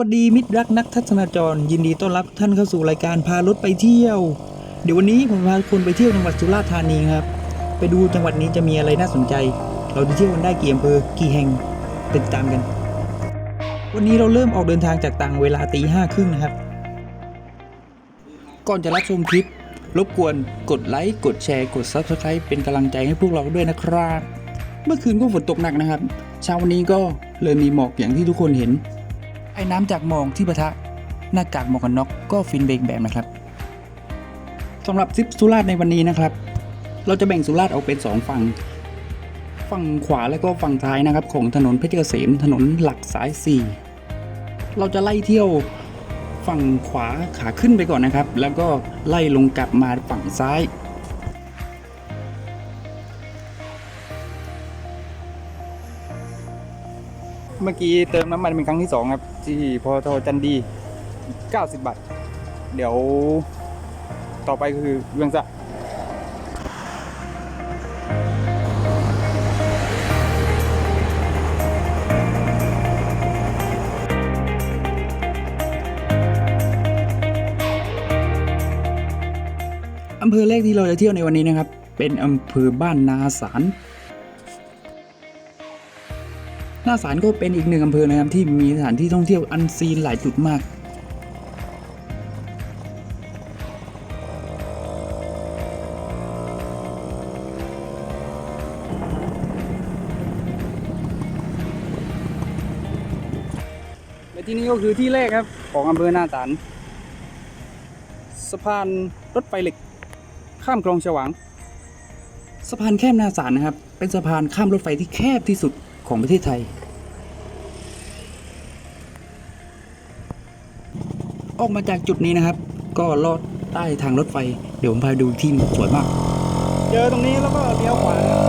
สวัสดีมิตรรักนักทัศนาจร ยินดีต้อนรับท่านเข้าสู่รายการพารถไปเที่ยว เดี๋ยววันนี้ผมพาคุณไปเที่ยวจังหวัดสุราษฎร์ธานีครับ ไปดูจังหวัดนี้จะมีอะไรน่าสนใจ เราจะเที่ยวกันได้กี่อำเภอกี่แห่งติดตามกัน วันนี้เราเริ่มออกเดินทางจากต่างเวลาตีห้าครึ่งนะครับ ก่อนจะรับชมคลิป รบกวนกดไลค์กดแชร์กด Subscribe เป็นกำลังใจให้พวกเราด้วยนะครับ เมื่อคืนก็ฝนตกหนักนะครับ เช้าวันนี้ก็เลยมีหมอกอย่างที่ทุกคนเห็น อ้น้ำจากหมอกที่ปะทะหน้ากากหมวกกันน็อกก็ฟินเบกแบบนะครับสำหรับทริปสุราษในวันนี้นะครับ เราจะแบ่งสุราษออกเป็น 2 ฝั่ง ฝั่งขวาและก็ฝั่งซ้ายนะครับ ของถนนเพชรเกษมถนนหลักสาย 4 เราจะไล่เที่ยวฝั่งขวาขาขึ้นไปก่อนนะครับ แล้วก็ไล่ลงกลับมาฝั่งซ้าย เมื่อกี้เติมน้ำมันเป็นครั้งที่สองครับ ที่พอทจันดี 90 บาท เดี๋ยวต่อไปคือเวียงสะอำเภอแรกที่เราจะเที่ยวในวันนี้นะครับ เป็นอำเภอบ้านนาสาร หน้าสารก็เป็นอีกหนึ่งอำเภอนะครับที่มีสถานที่ท่องเที่ยวอันซีนหลายจุดมากและที่นี่ก็คือที่แรกครับของอำเภอหน้าสารสะพานรถไฟเหล็ก ข้ามคลองฉวางสะพานแคบหน้าสารนะครับ เป็นสะพานข้ามรถไฟที่แคบที่สุดของประเทศไทย ออกมาจากจุดนี้นะครับ ก็ลอดใต้ทางรถไฟ เดี๋ยวผมพาไปดูอีกที่สวยมาก เจอตรงนี้แล้วก็เลี้ยวขวานะครับ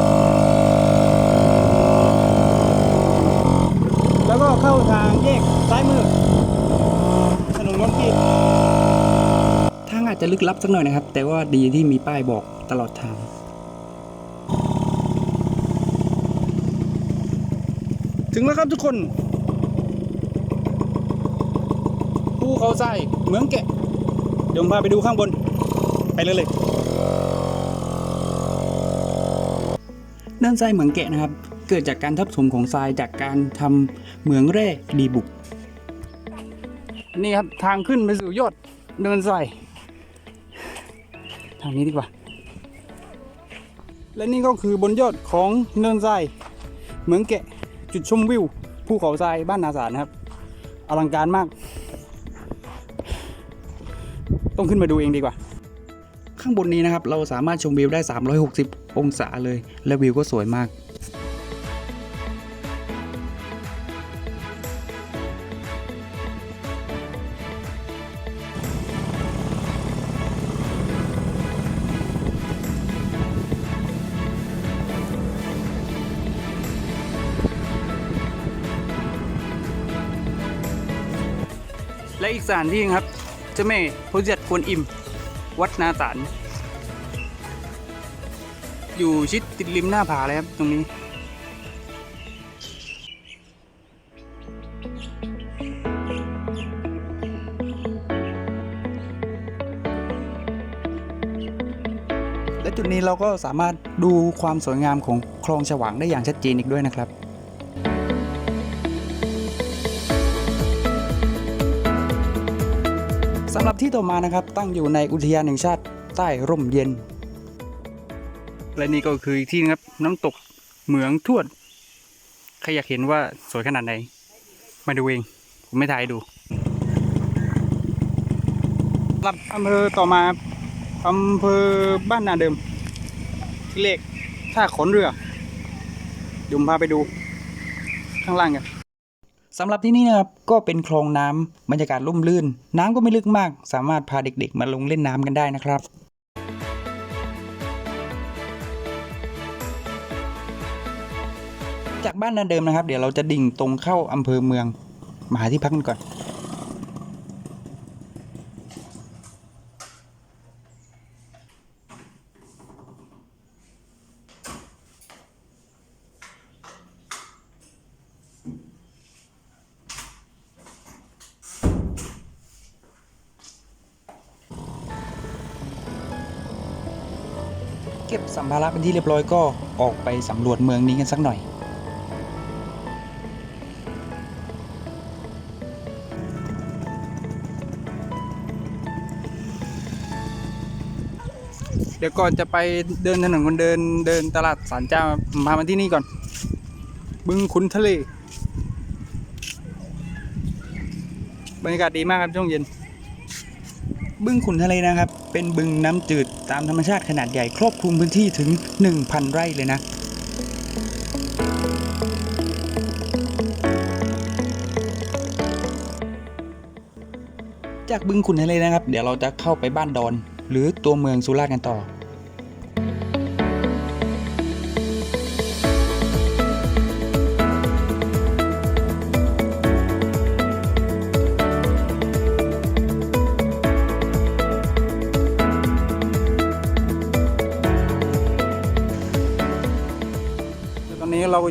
แล้วก็เข้าทางแยกซ้ายมือถนนนนทินทางอาจจะลึกลับสักหน่อยนะครับ แต่ว่าดีที่มีป้ายบอกตลอดทางถึงแล้วครับทุกคนภู เขาทรายเหมืองแกะ เดี๋ยวผมพาไปดูข้างบน ไปเลยเลยเนินทรายเหมืองแกะนะครับ เกิดจากการทับถมของทรายจากการทำเหมืองแร่ดีบุก นี่ครับทางขึ้นไปสู่ยอดเนินทรายทางนี้ดีกว่า และนี่ก็คือบนยอดของเนินทรายเหมืองแกะจุดชมวิวภูเขาทรายบ้านนาสารนะครับ อลังการมาก ต้องขึ้นมาดูเองดีกว่า ข้างบนนี้นะครับ เราสามารถชมวิวได้ 360 องศาเลย และวิวก็สวยมากและอีกสถานที่ครับเจ้าแม่พระเจ้ากวนอิม วัดนาสารอยู่ชิดติดริมหน้าผาเลยครับตรงนี้และจุดนี้เราก็สามารถดูความสวยงามของคลองฉวางได้อย่างชัดเจนอีกด้วยนะครับำหรับที่ต่อมานะครับตั้งอยู่ในอุทยานแห่งชาติใต้ร่มเย็น และนี่ก็คืออีกที่นะครับน้ำตกเหมืองทวดใครอยากเห็นว่าสวยขนาดไหน มาดูเอง ผมไม่ถ่ายให้ดูสำหรับอำเภอต่อมาอำเภอบ้านนาเดิม ที่เลขท่าขนเรือยวผมพาไปดูข้างล่างกัน สำหรับที่นี่นะครับก็เป็นคลองน้ำบรรยากาศร่มรื่น น้ำก็ไม่ลึกมาก สามารถพาเด็กๆ มาลงเล่นน้ำกันได้นะครับจากบ้านนาเดิมนะครับ เดี๋ยวเราจะดิ่งตรงเข้าอำเภอเมือง มาหาที่พักกันก่อน ภาระเป็นที่เรียบร้อยก็ออกไปสำรวจเมืองนี้กันสักหน่อย เดี๋ยวก่อนจะไปเดินถนนคนเดินเดินตลาดสารเจ้าพามาที่นี่ก่อน บึงขุนทะเล บรรยากาศดีมากครับช่วงเย็น บึงขุนทะเลนะครับ เป็นบึงน้ำจืดตามธรรมชาติขนาดใหญ่ครอบคลุมพื้นที่ถึง 1,000 ไร่เลยนะจากบึงขุนทะเลนะครับ เดี๋ยวเราจะเข้าไปบ้านดอน หรือตัวเมืองสุราษฎร์กันต่อ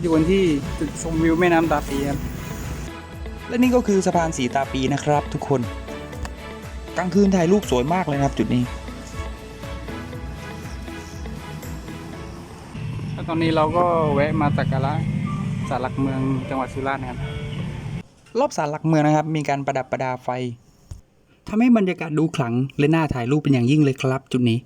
อยู่กันที่จุดชมวิวแม่น้ำตาปีครับ และนี่ก็คือสะพานสีตาปีนะครับ ทุกคน กลางคืนถ่ายรูปสวยมากเลยครับ จุดนี้แล้วตอนนี้เราก็แวะมาสักการะศาลหลักเมืองจังหวัดสุราษฎร์นะครับรอบศาลหลักเมืองนะครับ มีการประดับประดาไฟทำให้บรรยากาศดูขลังและน่าถ่ายรูปเป็นอย่างยิ่งเลยครับ จุดนี้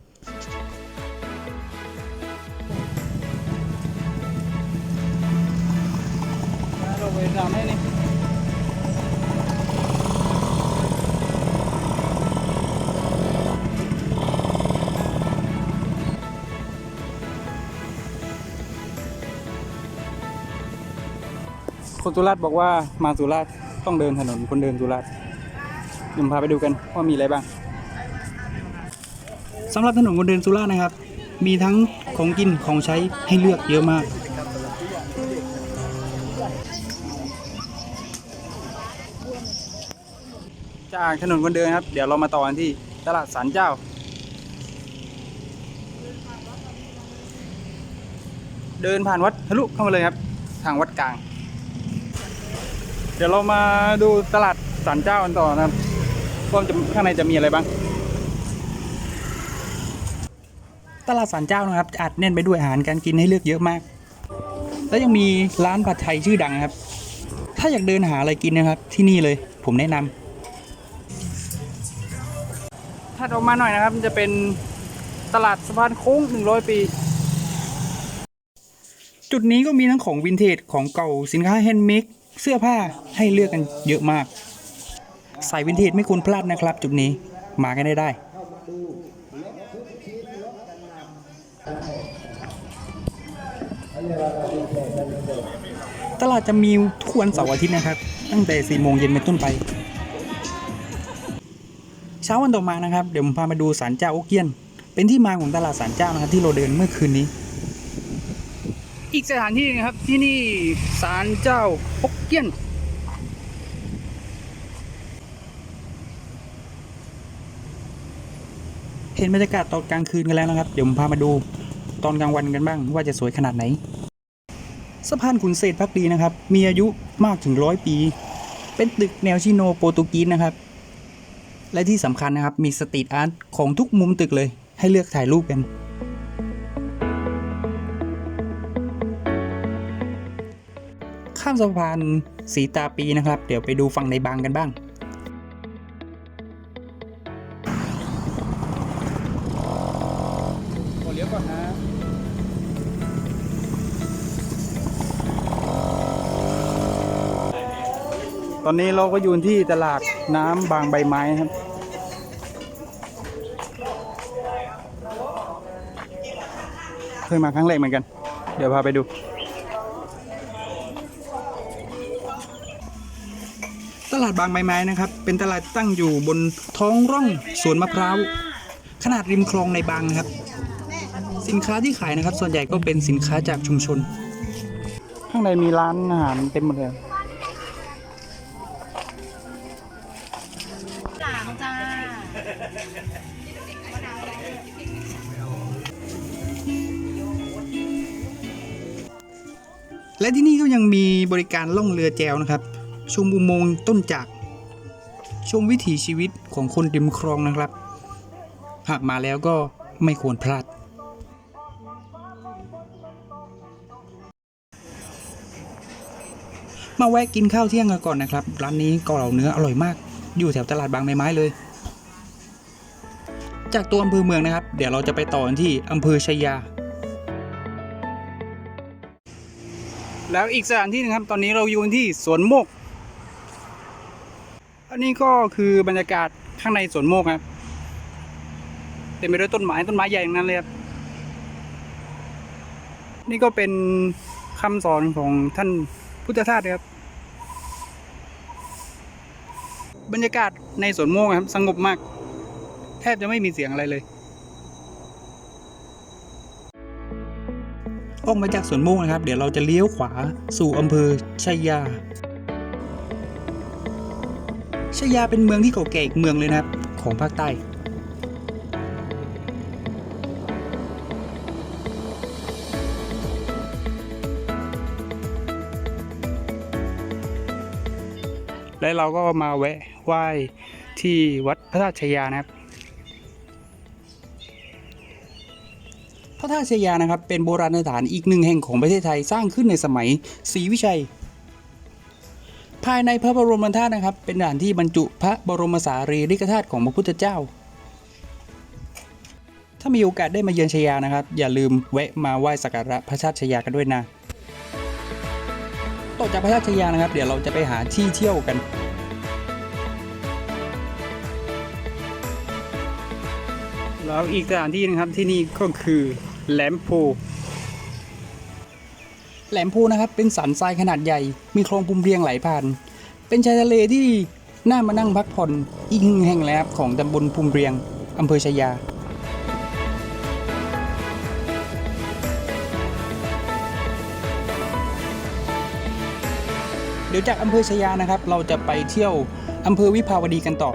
คนสุราษฎร์บอกว่ามาสุราษฎร์ต้องเดินถนนคนเดินสุราษฎร์เดี๋ยวผมพาไปดูกันว่ามีอะไรบ้างสำหรับถนนคนเดินสุราษฎร์นะครับ มีทั้งของกินของใช้ให้เลือกเยอะมากจากถนนคนเดินครับ เดี๋ยวเรามาต่อกันที่ตลาดสารเจ้า เดินผ่านวัดทะลุเข้ามาเลยครับ ทางวัดกลาง เดี๋ยวเรามาดูตลาดสารเจ้ากันต่อนะครับว่าข้างในจะมีอะไรบ้าง ตลาดสารเจ้านะครับอัดแน่นไปด้วยอาหารการกินให้เลือกเยอะมาก แล้วยังมีร้านผัดไทยชื่อดังครับ ถ้าอยากเดินหาอะไรกินนะครับ ที่นี่เลยผมแนะนำถัดออกมาหน่อยนะครับมันจะเป็นตลาดสะพานโค้ง100 ปี จุดนี้ก็มีทั้งของวินเทจของเก่าสินค้าแฮนด์เมด เสื้อผ้าให้เลือกกันเยอะมาก สายวินเทจไม่ควรพลาดนะครับ จุดนี้มากันได้ได้ตลาดจะมีทุกวันเสาร์อาทิตย์นะครับ ตั้งแต่4โมงเย็นเป็นต้นไป เช้าวันต่อมานะครับ เดี๋ยวผมพามาดูศาลเจ้าโอเกียน เป็นที่มาของตลาดศาลเจ้านะครับที่เราเดินเมื่อคืนนี้ อีกสถานที่นะครับที่นี่ศาลเจ้าโอเกี้ยน เห็นบรรยากาศตอนกลางคืนกันแล้วนะครับ เดี๋ยวผมพามาดูตอนกลางวันกันบ้าง ว่าจะสวยขนาดไหนสะพานขุนเศษพักดีนะครับ มีอายุมากถึงร้อยปี เป็นตึกแนวชิโนโปรตุกีสนะครับ และที่สำคัญนะครับมีสตรีทอาร์ตของทุกมุมตึกเลย ให้เลือกถ่ายรูปกัน ข้ามสะพานสีตาปีนะครับ เดี๋ยวไปดูฝั่งในบางกันบ้างเลี้ยวก่อนนะตอนนี้เราก็อยู่ที่ตลาดน้ำบางใบไม้ครับ เคยมาครั้งแรกเหมือนกัน เดี๋ยวพาไปดู ลาดบางใบไม้นะครับ เป็นตลาดตั้งอยู่บนท้องร่องสวนมะพร้าว ขนาดริมคลองในบางนะครับ สินค้าที่ขายนะครับ ส่วนใหญ่ก็เป็นสินค้าจากชุมชน ข้างในมีร้านอาหารเต็มหมดเลยและที่นี่ก็ยังมีบริการล่องเรือแจวนะครับ ชมอุโมงค์ต้นจาก ชมวิถีชีวิตของคนริมคลองนะครับ หากมาแล้วก็ไม่ควรพลาด มาแวะกินข้าวเที่ยงกันก่อนนะครับ ร้านนี้เกาเหล่าเนื้ออร่อยมาก อยู่แถวตลาดบางไม้ไม้เลย จากตัวอำเภอเมืองนะครับ เดี๋ยวเราจะไปต่อที่อำเภอชายาแล้วอีกสถานที่นึงครับ ตอนนี้เราอยู่ที่สวนโมก อันนี้ก็คือบรรยากาศข้างในสวนโมกครับเต็มไปด้วยต้นไม้ต้นไม้ใหญ่ทั้งนั้นเลยครับนี่ก็เป็นคำสอนของท่านพุทธทาสครับ บรรยากาศในสวนโมกครับ สงบมาก แทบจะไม่มีเสียงอะไรเลย ออกมาจากสวนโมกนะครับ เดี๋ยวเราจะเลี้ยวขวาสู่อำเภอชัยยา ชัยยาเป็นเมืองที่เก่าแก่อีกเมืองเลยนะครับ ของภาคใต้และเราก็มาแวะไหว้ที่วัดพระธาตุชัยยานะครับ พระธาตุชัยยานะครับเป็นโบราณสถานอีกหนึ่งแห่งของประเทศไทยสร้างขึ้นในสมัยศรีวิชัย ภายในพระบรมธาตุนะครับ เป็นสถานที่บรรจุพระบรมสารีริกธาตุของพระพุทธเจ้า ถ้ามีโอกาสได้มาเยือนชยานะครับ อย่าลืมแวะมาไหว้สักการะพระธาตุชยากันด้วยนะต่อจากพระธาตุชยยานะครับ เดี๋ยวเราจะไปหาที่เที่ยวกันแล้วอีกสถานที่นะครับที่นี่ก็คือแหลมโพ แหลมโพนะครับเป็นสันทรายขนาดใหญ่ มีคลองปุ่มเรียงไหลผ่าน เป็นชายทะเลที่น่ามานั่งพักผ่อนอีกหนึ่งแห่งแล้วครับของตำบลปุ่มเรียงอำเภอชายา เดี๋ยวจากอำเภอชายานะครับ เราจะไปเที่ยวอำเภอวิภาวดีกันต่อ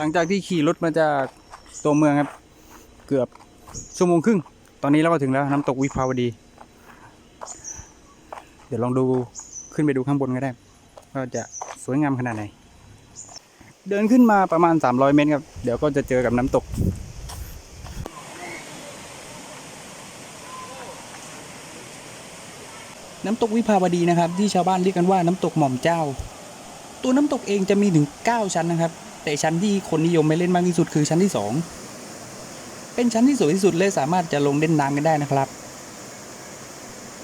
หลังจากที่ขี่รถมาจากตัวเมืองครับ เกือบชั่วโมงครึ่ง ตอนนี้เราก็ถึงแล้วน้ำตกวิภาวดี เดี๋ยวลองดูขึ้นไปดูข้างบนก็ได้ว่าจะสวยงามขนาดไหน เดินขึ้นมาประมาณ 300 เมตรครับ เดี๋ยวก็จะเจอกับน้ำตกน้ำตกวิภาวดีนะครับ ที่ชาวบ้านเรียกกันว่าน้ำตกหม่อมเจ้า ตัวน้ำตกเองจะมีถึง 9 ชั้นนะครับ แต่ชั้นที่คนนิยมไปเล่นมากที่สุดคือชั้นที่ 2 เป็นชั้นที่สวยที่สุดและสามารถจะลงเล่นน้ำกันได้นะครับ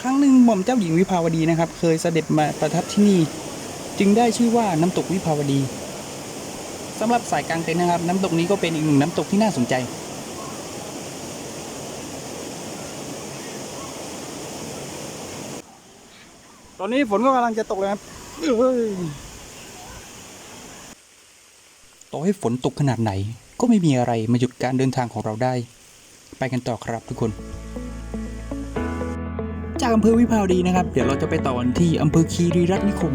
ครั้งหนึ่งหม่อมเจ้าหญิงวิภาวดีนะครับ เคยเสด็จมาประทับที่นี่ จึงได้ชื่อว่าน้ำตกวิภาวดีสำหรับสายกลางเต็นท์นะครับ น้ำตกนี้ก็เป็นอีกหนึ่งน้ำตกที่น่าสนใจตอนนี้ฝนก็กำลังจะตกเลยครับ ต่อให้ฝนตกขนาดไหน ก็ไม่มีอะไรมาหยุดการเดินทางของเราได้ ไปกันต่อครับทุกคน จากอำเภอวิภาวดีนะครับ เดี๋ยวเราจะไปต่อกันที่อำเภอคีรีรัตน์นิคม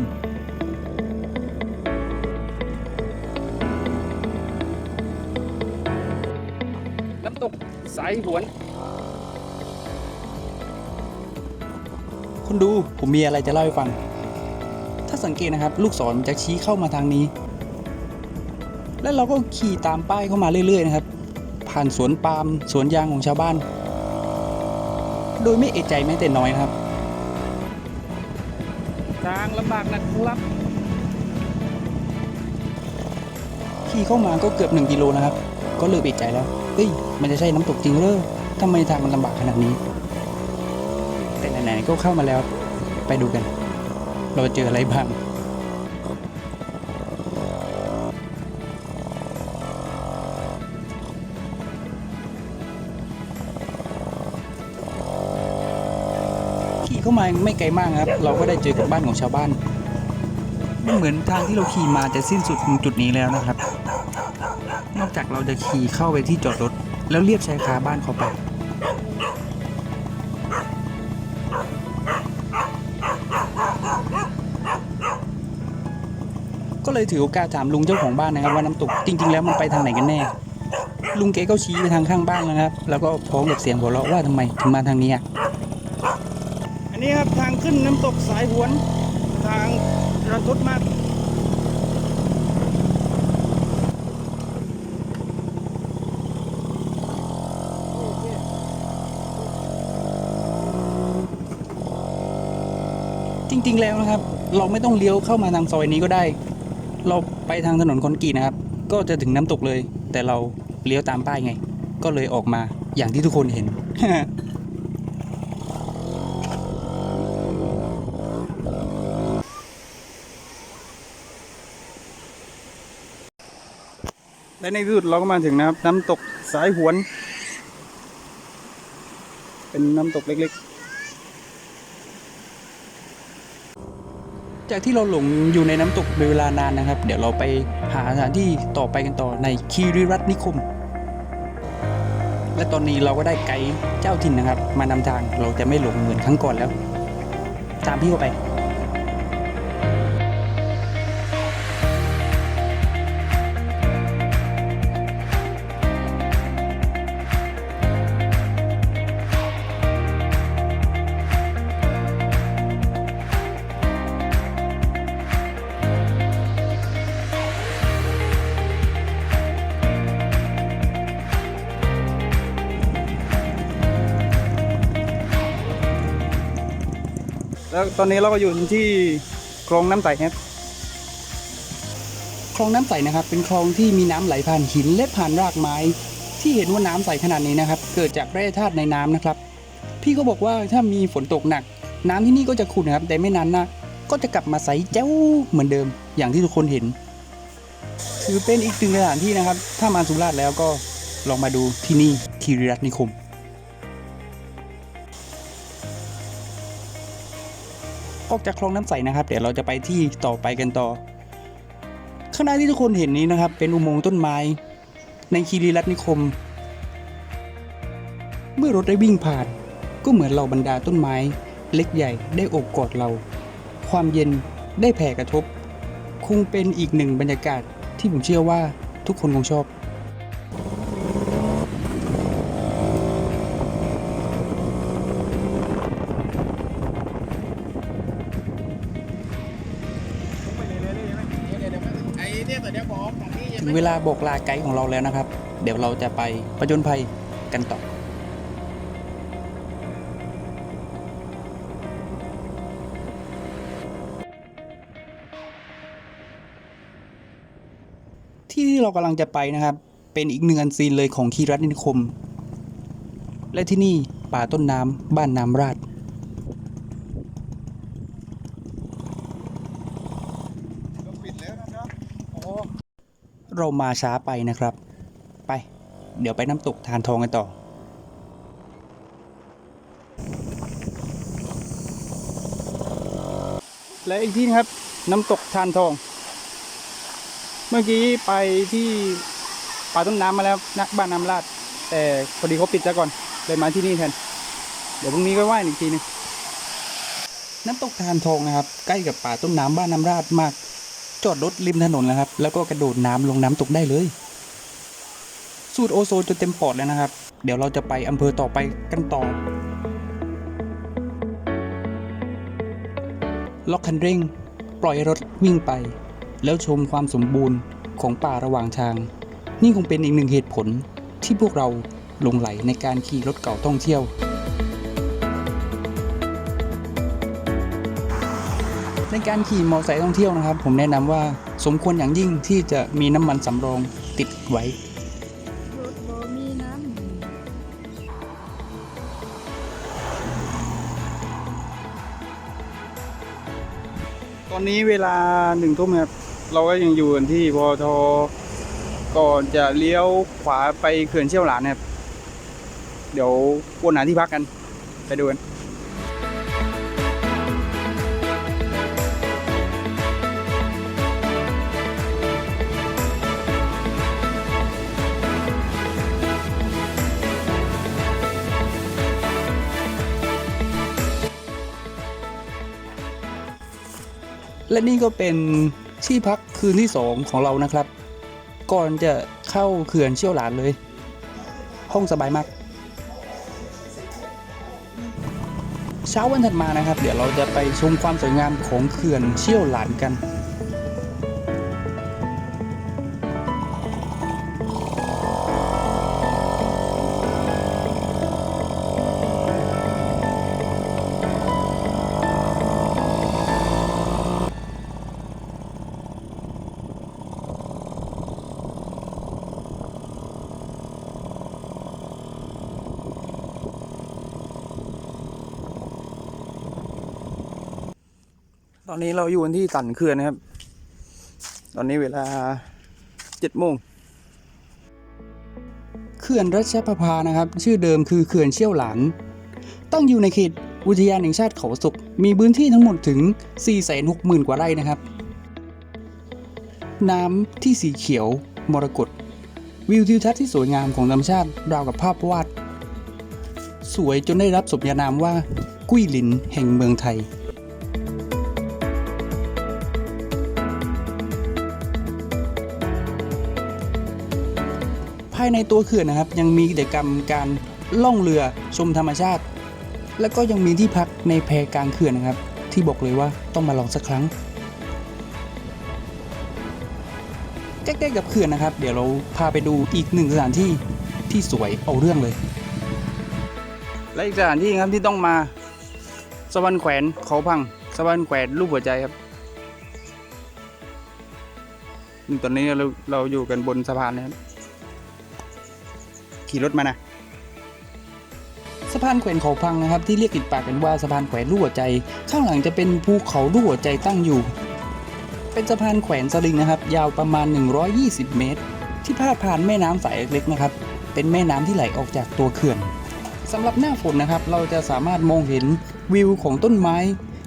น้ำตกสายหวนคุณดูผมมีอะไรจะเล่าให้ฟัง ถ้าสังเกตนะครับ ลูกศรจะชี้เข้ามาทางนี้ แล้วเราก็ขี่ตามป้ายเข้ามาเรื่อยๆนะครับ ผ่านสวนปาล์มสวนยางของชาวบ้าน โดยไม่เอะใจแม้แต่น้อยนะครับทางลำบากนะครับขี่เข้ามาก็เกือบ1กิโลนะครับ ก็เลิกเอะใจแล้วเฮ้ยมันจะใช่น้ำตกจริงเหรอทำไมทางมันลำบากขนาดนี้ แต่ไหนๆก็เข้ามาแล้ว ไปดูกัน เราจะเจออะไรบ้าง ไม่ไกลมากครับ เราก็ได้เจอกับบ้านของชาวบ้านมันเหมือนทางที่เราขี่มาจะสิ้นสุดตรงจุดนี้แล้วนะครับ นอกจากเราจะขี่เข้าไปที่จอดรถ แล้วเรียกชายคาบ้านเขาไปก็เลยถือโอกาสถามลุงเจ้าของบ้านนะครับว่าน้ำตกจริง ๆ แล้วมันไปทางไหนกันแน่ ลุงเก๋ก็ชี้ไปทางข้างบ้านนะครับ แล้วก็พร้อมกับเสียงหัวเราะว่าทำไมถึงมาทางนี้อะ นนี้ครับทางขึ้นน้ำตกสายหวน ทางรันทดมากจริง ๆ แล้วนะครับ เราไม่ต้องเลี้ยวเข้ามาทางซอยนี้ก็ได้ เราไปทางถนนคอนกรีตนะครับ ก็จะถึงน้ำตกเลย แต่เราเลี้ยวตามป้ายไง ก็เลยออกมาอย่างที่ทุกคนเห็น และในที่สุดเราก็มาถึงนะครับ น้ำตกสายหวน เป็นน้ำตกเล็กๆ จากที่เราหลงอยู่ในน้ำตกเป็นเวลานานนะครับ เดี๋ยวเราไปหาสถานที่ต่อไปกันต่อในคีริรัตนิคม และตอนนี้เราก็ได้ไกด์เจ้าถิ่นนะครับ มานำทางเราจะไม่หลงเหมือนครั้งก่อนแล้ว ตามพี่เข้าไป ตอนนี้เราก็อยู่ที่คลองน้ำใสครับคลองน้ำใสนะครับ เป็นคลองที่มีน้ำไหลผ่านหินและผ่านรากไม้ ที่เห็นว่าน้ำใสขนาดนี้นะครับ เกิดจากแร่ธาตุในน้ำนะครับ พี่ก็บอกว่าถ้ามีฝนตกหนัก น้ำที่นี่ก็จะขุ่นนะครับ แต่ไม่นานนะก็จะกลับมาใสแจ้วเหมือนเดิม อย่างที่ทุกคนเห็น ถือเป็นอีกหนึ่งสถานที่นะครับ ถ้ามาสุราษฎร์แล้วก็ลองมาดูที่นี่คีรีรัตนิคม ออกจากคลองน้ำใสนะครับ เดี๋ยวเราจะไปที่ต่อไปกันต่อ ข้างหน้าที่ทุกคนเห็นนี้นะครับ เป็นอุโมงค์ต้นไม้ ในคีรีรัตนิคม เมื่อรถได้วิ่งผ่าน ก็เหมือนเราบรรดาต้นไม้ เล็กใหญ่ได้โอบกอดเรา ความเย็นได้แผ่กระทบ คงเป็นอีกหนึ่งบรรยากาศที่ผมเชื่อว่าทุกคนคงชอบ เวลาบอกลาไกด์ของเราแล้วนะครับ เดี๋ยวเราจะไปประจนภัยกันต่อที่ที่เรากำลังจะไปนะครับ เป็นอีกหนึ่งอันซีนเลยของคีรัตนิคม และที่นี่ป่าต้นน้ำบ้านน้ำราด เรามาช้าไปนะครับ ไป เดี๋ยวไปน้ำตกทานทองกันต่อ และอีกที่นะครับน้ำตกทานทอง เมื่อกี้ไปที่ป่าต้นน้ำมาแล้วนะบ้านน้ำลาด แต่พอดีเขาปิดซะก่อนเลยมาที่นี่แทน เดี๋ยวพรุ่งนี้ก็ไหว้อีกทีนึงน้ำตกทานทองนะครับ ใกล้กับป่าต้นน้ำบ้านน้ำราดมาก จอดรถริมถนนแล้วครับ แล้วก็กระโดดน้ำลงน้ำตกได้เลย สูดโอโซนจนเต็มปอดแล้วนะครับ เดี๋ยวเราจะไปอำเภอต่อไปกันต่อ ล็อกคันเร่ง ปล่อยรถวิ่งไป แล้วชมความสมบูรณ์ของป่าระหว่างทาง นี่คงเป็นอีกหนึ่งเหตุผลที่พวกเราลงไหลในการขี่รถเก่าท่องเที่ยว ในการขี่มอเตอร์ไซค์ท่องเที่ยวนะครับ ผมแนะนำว่าสมควรอย่างยิ่งที่จะมีน้ำมันสำรองติดไว้ตอนนี้เวลาหนึ่งทุ่มครับเราก็ยังอยู่กันที่พอทก่อนจะเลี้ยวขวาไปเขื่อนเชี่ยวหลานนะครับ เดี๋ยววนหาที่พักกัน ไปดูกัน และนี่ก็เป็นที่พักคืนที่สองของเรานะครับ ก่อนจะเข้าเขื่อนเชี่ยวหลานเลย ห้องสบายมาก เช้าวันถัดมานะครับ เดี๋ยวเราจะไปชมความสวยงามของเขื่อนเชี่ยวหลานกัน อนนี้เราอยู่กันที่สันเขื่อนนะครับ ตอนนี้เวลาเจ็ดโมงเขื่อนรัชประภานะครับ ชื่อเดิมคือเขื่อนเชี่ยวหลาน ตั้งอยู่ในเขตอุทยานแห่งชาติเขาศกมีพื้นที่ทั้งหมดถึง 460,000 กว่าไร่นะครับ น้ำที่สีเขียวมรกตวิวทิวทัศน์ที่สวยงามของธรรมชาติราวกับภาพวาด สวยจนได้รับสมญานามว่ากุ้ยหลินแห่งเมืองไทยายในตัวเขื่อนนะครับ ยังมีกิจกรรมการล่องเรือชมธรรมชาติ แล้วก็ยังมีที่พักในแพกลางเขื่อนนะครับ ที่บอกเลยว่าต้องมาลองสักครั้งใกล้ๆกับเขื่อนนะครับ เดี๋ยวเราพาไปดูอีกหนึ่งสถานที่ที่สวยเอาเรื่องเลย และอีกสถานที่ครับที่ต้องมาสะพานแขวนเขาพังสะพานแขวนรูปหัวใจครับตอนนี้เราเราอยู่กันบนสะพานนะครับ ขี่รถมานะสะพานแขวนเขาพังนะครับ ที่เรียกติดปากกันว่าสะพานแขวนรูปหัวใจ ข้างหลังจะเป็นภูเขารูปหัวใจตั้งอยู่ เป็นสะพานแขวนสลิงนะครับ ยาวประมาณ 120 เมตร ที่พาดผ่านแม่น้ำสายเล็กๆนะครับ เป็นแม่น้ำที่ไหลออกจากตัวเขื่อนสำหรับหน้าฝนนะครับ เราจะสามารถมองเห็นวิวของต้นไม้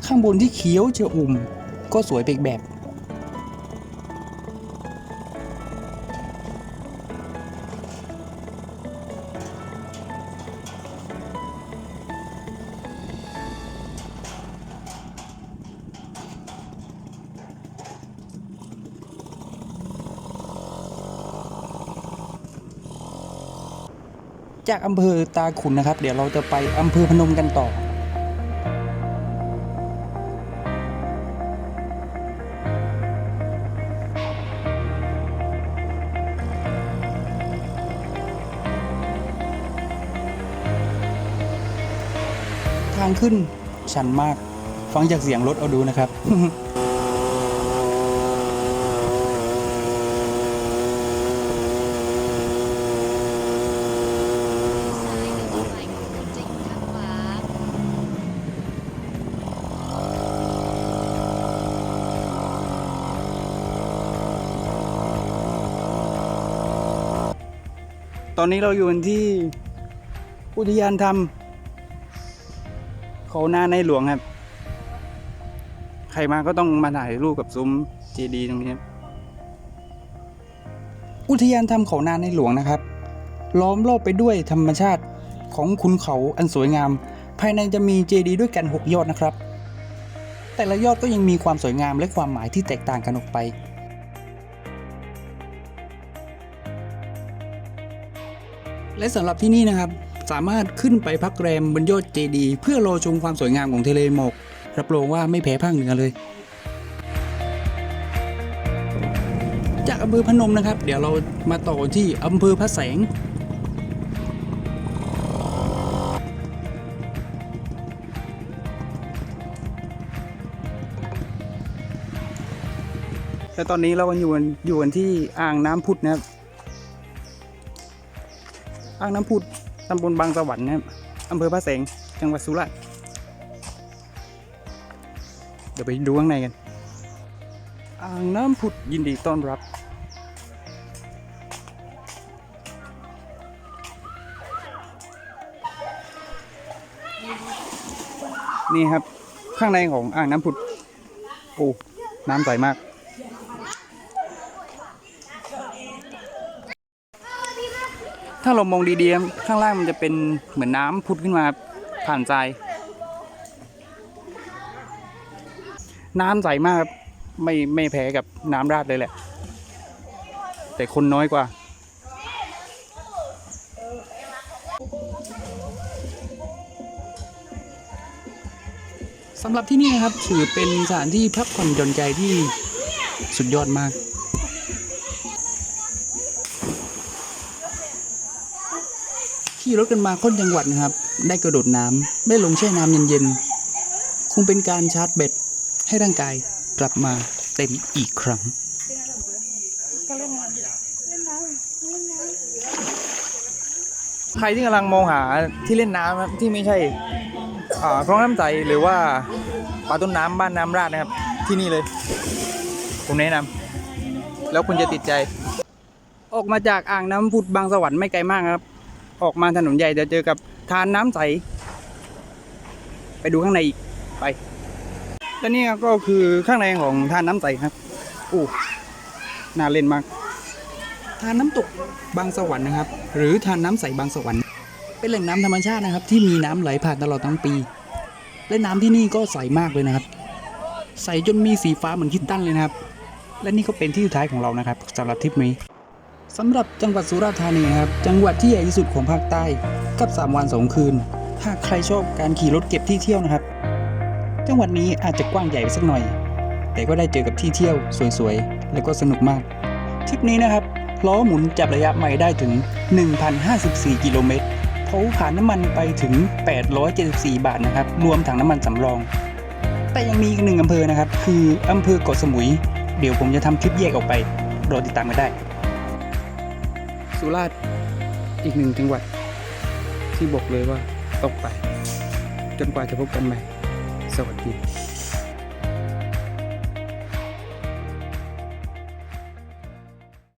ข้างบนที่เขียวเชอุ่ม ก็สวยไปอีกแบบ จากอำเภอตาขุนนะครับ เดี๋ยวเราจะไปอำเภอพนมกันต่อทางขึ้นชันมาก ฟังจากเสียงรถเอาดูนะครับ ซ้ายหนึ่งไฟของคุณจะอยู่ทางขวา ต อนนี้เราอยู่กันที่อุทยานธรรมเขาหน้าในหลวงครับ ใครมาก็ต้องมาถ่ายรูปกับซุ้มเจดีตรงนี้ครับอุทยานธรรมเขานาในหลวงนะครับ ล้อมรอบไปด้วยธรรมชาติของขุนเขาอันสวยงาม ภายในจะมีเจดีด้วยกัน 6 ยอดนะครับ แต่ละยอดก็ยังมีความสวยงามและความหมายที่แตกต่างกันออกไป และสำหรับที่นี่นะครับ สามารถขึ้นไปพักแรมบนยอดเจดีเพื่อรอชมความสวยงามของทะเลหมอกรับรองว่าไม่แพ้ภาคเหนือเลย จากอำเภอพนมนะครับ เดี๋ยวเรามาต่อที่อำเภอพระแสงและตอนนี้เราก็อยู่กันอยู่กันที่อ่างน้ำพุดนะครับ อ่างน้ำพุดตำบลบางสวรรค์นะครับอำเภอพระแสงจังหวัดสุราษฎร์เดี๋ยวไปดูข้างในกัน อ่างน้ำพุดยินดีต้อนรับ นี่ครับข้างในของอ่างน้ำพุด โอ้ น้ำใสมาก ถ้าเรามองดีๆ ข้างล่างมันจะเป็นเหมือนน้ำพุดขึ้นมาผ่านทราย น้ำใสมากไม่ไม่แพ้กับน้ำราดเลยแหละ แต่คนน้อยกว่า สำหรับที่นี่นะครับถือเป็นสถานที่พักผ่อนหย่อนใจที่สุดยอดมาก ขี่รถกันมาค้นจังหวัดนะครับ ได้กระโดดน้ำได้ลงแช่น้ำเย็นๆ คงเป็นการชาร์จแบตให้ร่างกายกลับมาเต็มอีกครั้งใครที่กำลังมองหาที่เล่นน้ำครับที่ไม่ใช่อ่าคลองน้ำใจหรือว่าป่าต้นน้ำบ้านน้ำราดนะครับ ที่นี่เลย ผมแนะนำแล้วคุณจะติดใจ ออกมาจากอ่างน้ำพุดบางสวรรค์ไม่ไกลมากครับ ออกมาถนนใหญ่จะเจอกับทานน้ำใส ไปดูข้างในอีกไปและนี่ก็คือข้างในของทานน้ำใสครับโอ้น่าเล่นมาก ทานน้ำตกบางสวรรค์นะครับ หรือทานน้ำใสบางสวรรค์ เป็นแหล่งน้ำธรรมชาตินะครับ ที่มีน้ำไหลผ่านตลอดทั้งปี และน้ำที่นี่ก็ใสมากเลยนะครับ ใสจนมีสีฟ้าเหมือนคิตตันเลยนะครับ และนี่ก็เป็นที่สุดท้ายของเรานะครับสำหรับทริปนี้ สำหรับจังหวัดสุราษฎร์ธานีครับ จังหวัดที่ใหญ่ที่สุดของภาคใต้กับ 3 วัน 2 คืนหากใครชอบการขี่รถเก็บที่เที่ยวนะครับ จังหวัดนี้อาจจะกว้างใหญ่ไปสักหน่อย แต่ก็ได้เจอกับที่เที่ยวสวยๆ และก็สนุกมาก ทริปนี้นะครับ ล้อหมุนจับระยะไม่ได้ถึง 1,054 กิโลเมตรเผาผ่านน้ำมันไปถึง 874 บาทนะครับ รวมถังน้ำมันสำรอง แต่ยังมีอีกหนึ่งอำเภอนะครับ คืออำเภอเกาะสมุย เดี๋ยวผมจะทำคลิปแยกออกไป รอติดตามกันได้ สุราษฎร์อีกหนึ่งจังหวัด ที่บอกเลยว่าต้องไป จนกว่าจะพบกันใหม่ สวัสดี